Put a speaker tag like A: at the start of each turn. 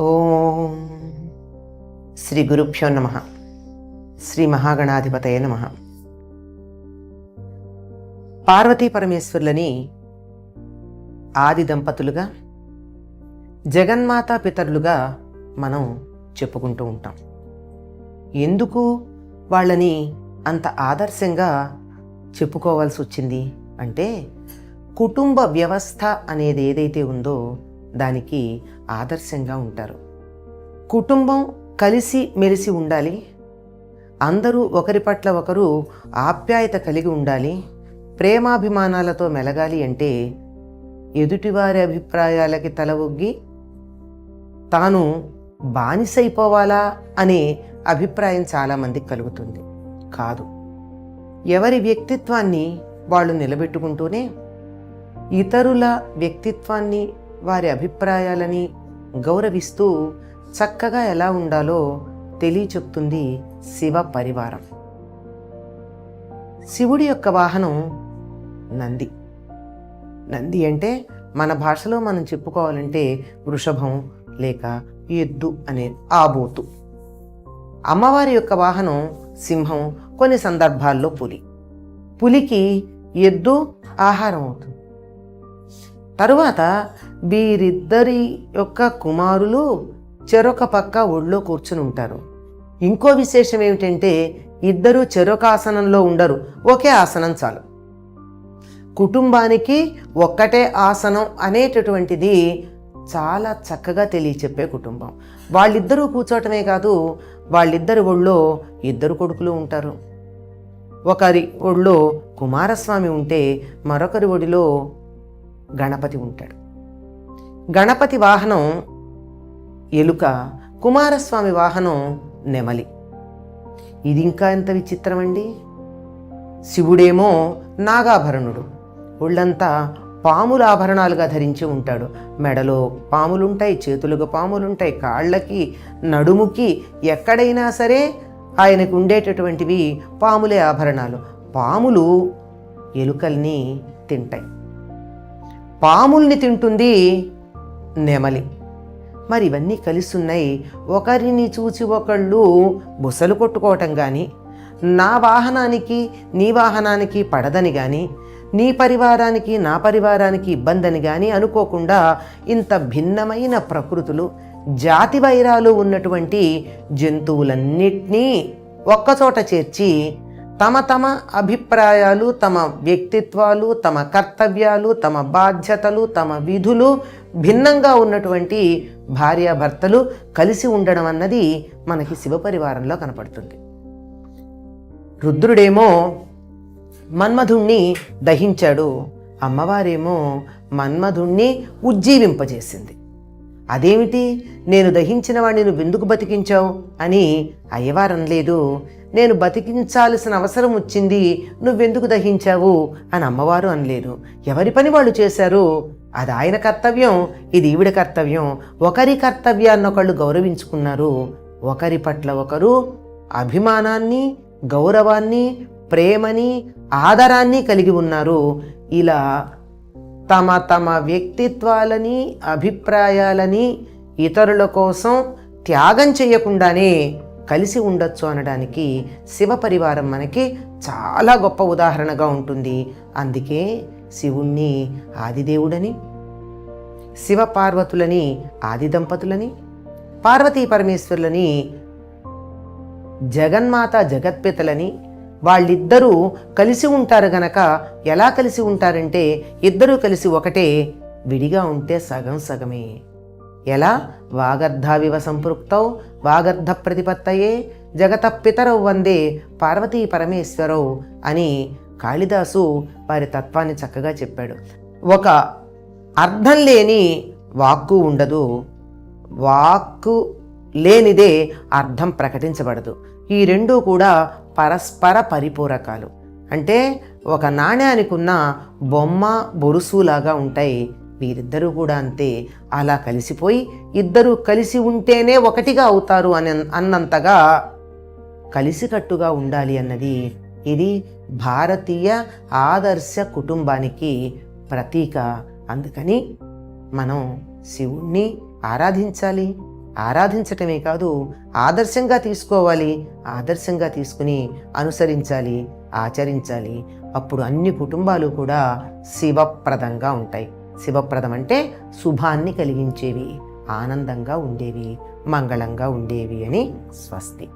A: ఓం శ్రీ గురుభ్యో నమ శ్రీ మహాగణాధిపతయ నమ. పార్వతీ పరమేశ్వర్లని ఆది దంపతులుగా జగన్మాతా పితరులుగా మనం చెప్పుకుంటూ ఉంటాం. ఎందుకు వాళ్ళని అంత ఆదర్శంగా చెప్పుకోవాల్సి వచ్చింది అంటే కుటుంబ వ్యవస్థ అనేది ఏదైతే ఉందో దానికి ఆదర్శంగా ఉంటారు. కుటుంబం కలిసి మెలిసి ఉండాలి. అందరూ ఒకరి పట్ల ఒకరు ఆప్యాయత కలిగి ఉండాలి. ప్రేమాభిమానాలతో మెలగాలి అంటే ఎదుటివారి అభిప్రాయాలకి తల ఒగ్గి తాను బానిసైపోవాలా అనే అభిప్రాయం చాలామందికి కలుగుతుంది. కాదు. ఎవరి వ్యక్తిత్వాన్ని వాళ్ళు నిలబెట్టుకుంటూనే ఇతరుల వ్యక్తిత్వాన్ని వారి అభిప్రాయాలని గౌరవిస్తూ చక్కగా ఎలా ఉండాలో తెలియచెప్తుంది శివ పరివారం. శివుడి యొక్క వాహనం నంది. నంది అంటే మన భాషలో మనం చెప్పుకోవాలంటే వృషభం లేక ఎద్దు అనే ఆబోతు అమ్మవారి యొక్క వాహనం సింహం కొన్ని సందర్భాల్లో పులి. పులికి ఎద్దు ఆహారం అవుతుంది. తరువాత వీరిద్దరి యొక్క కుమారులు చెరొక పక్క ఒళ్ళో కూర్చుని ఉంటారు. ఇంకో విశేషం ఏమిటంటే ఇద్దరు చెరొక ఆసనంలో ఉండరు. ఒకే ఆసనం చాలు. కుటుంబానికి ఒక్కటే ఆసనం అనేటటువంటిది చాలా చక్కగా తెలియచెప్పే కుటుంబం. వాళ్ళిద్దరూ కూర్చోవటమే కాదు వాళ్ళిద్దరి ఒళ్ళో ఇద్దరు కొడుకులు ఉంటారు. ఒకరి ఒళ్ళో కుమారస్వామి ఉంటే మరొకరి ఒడిలో గణపతి ఉంటాడు. గణపతి వాహనం ఎలుక కుమారస్వామి వాహనం నెమలి. ఇది ఇంకా ఎంత విచిత్రం అండి శివుడేమో నాగాభరణుడు. ఒళ్ళంతా పాముల ఆభరణాలుగా ధరించి ఉంటాడు. మెడలో పాములుంటాయి చేతులకు పాములుంటాయి కాళ్ళకి నడుముకి ఎక్కడైనా సరే ఆయనకు ఉండేటటువంటివి పాములే ఆభరణాలు. పాములు ఎలుకల్ని తింటాయి. పాముల్ని తింటుంది నెమలి. మరి ఇవన్నీ కలిసి ఉన్నాయి ఒకరిని చూచి ఒకళ్ళు బుసలు కొట్టుకోవటం కానీ నా వాహనానికి నీ వాహనానికి పడదని కానీ నీ పరివారానికి నా పరివారానికి ఇబ్బందని కానీ అనుకోకుండా ఇంత భిన్నమైన ప్రకృతులు జాతి వైరాలు ఉన్నటువంటి జంతువులన్నిటినీ ఒక్కచోట చేర్చి తమ తమ అభిప్రాయాలు తమ వ్యక్తిత్వాలు తమ కర్తవ్యాలు తమ బాధ్యతలు తమ విధులు భిన్నంగా ఉన్నటువంటి భార్యాభర్తలు కలిసి ఉండడం అన్నది మనకి శివపరివారంలో కనపడుతుంది. రుద్రుడేమో మన్మధుణ్ణి దహించాడు అమ్మవారేమో మన్మధుణ్ణి ఉజ్జీవింపజేసింది. అదేమిటి? నేను దహించిన వాడిని నువ్వు ఎందుకు బతికించావు? అని అయ్యవారం లేదు నేను బతికించాల్సిన అవసరం వచ్చింది నువ్వెందుకు దహించావు? అని అమ్మవారు అనలేరు. ఎవరి పని వాళ్ళు చేశారు? అది ఆయన కర్తవ్యం ఇది ఈవిడ కర్తవ్యం. ఒకరి కర్తవ్యాన్ని ఒకళ్ళు గౌరవించుకున్నారు. ఒకరి పట్ల ఒకరు అభిమానాన్ని గౌరవాన్ని ప్రేమని ఆదరాన్ని కలిగి ఉన్నారు. ఇలా తమ తమ వ్యక్తిత్వాలని అభిప్రాయాలని ఇతరుల కోసం త్యాగం చేయకుండానే కలిసి ఉండొచ్చు అనడానికి శివ పరివారం మనకి చాలా గొప్ప ఉదాహరణగా ఉంటుంది. అందుకే శివుణ్ణి ఆదిదేవుడని శివ పార్వతులని ఆది దంపతులని పార్వతీ పరమేశ్వరులని జగన్మాత జగత్పితలని వాళ్ళిద్దరూ కలిసి ఉంటారు గనక ఎలా కలిసి ఉంటారంటే ఇద్దరూ కలిసి ఒకటే విడిగా ఉంటే సగం సగమే. ఎలా? వాగర్ధావివ సంపృక్తౌ వాగర్ధ ప్రతిపత్తయే జగత పితరౌ వందే పార్వతీ పరమేశ్వరౌ అని కాళిదాసు వారి తత్వాన్ని చక్కగా చెప్పాడు. ఒక అర్థం లేని వాక్కు ఉండదు. వాక్కు లేనిదే అర్థం ప్రకటించబడదు. ఈ రెండూ కూడా పరస్పర పరిపూరకాలు. అంటే ఒక నాణ్యానికి ఉన్న బొమ్మ బొరుసులాగా ఉంటాయి. వీరిద్దరూ కూడా అంతే. అలా కలిసిపోయి ఇద్దరూ కలిసి ఉంటేనే ఒకటిగా అవుతారు అని అన్నంతగా కలిసికట్టుగా ఉండాలి అన్నది ఇది భారతీయ ఆదర్శ కుటుంబానికి ప్రతీక. అందుకని మనం శివుణ్ణి ఆరాధించాలి. ఆరాధించటమే కాదు ఆదర్శంగా తీసుకోవాలి. ఆదర్శంగా తీసుకుని అనుసరించాలి ఆచరించాలి. అప్పుడు అన్ని కుటుంబాలు కూడా శివప్రదంగా ఉంటాయి. శివప్రదం అంటే శుభాన్ని కలిగించేవి ఆనందంగా ఉండేవి మంగళంగా ఉండేవి అని స్వస్తి.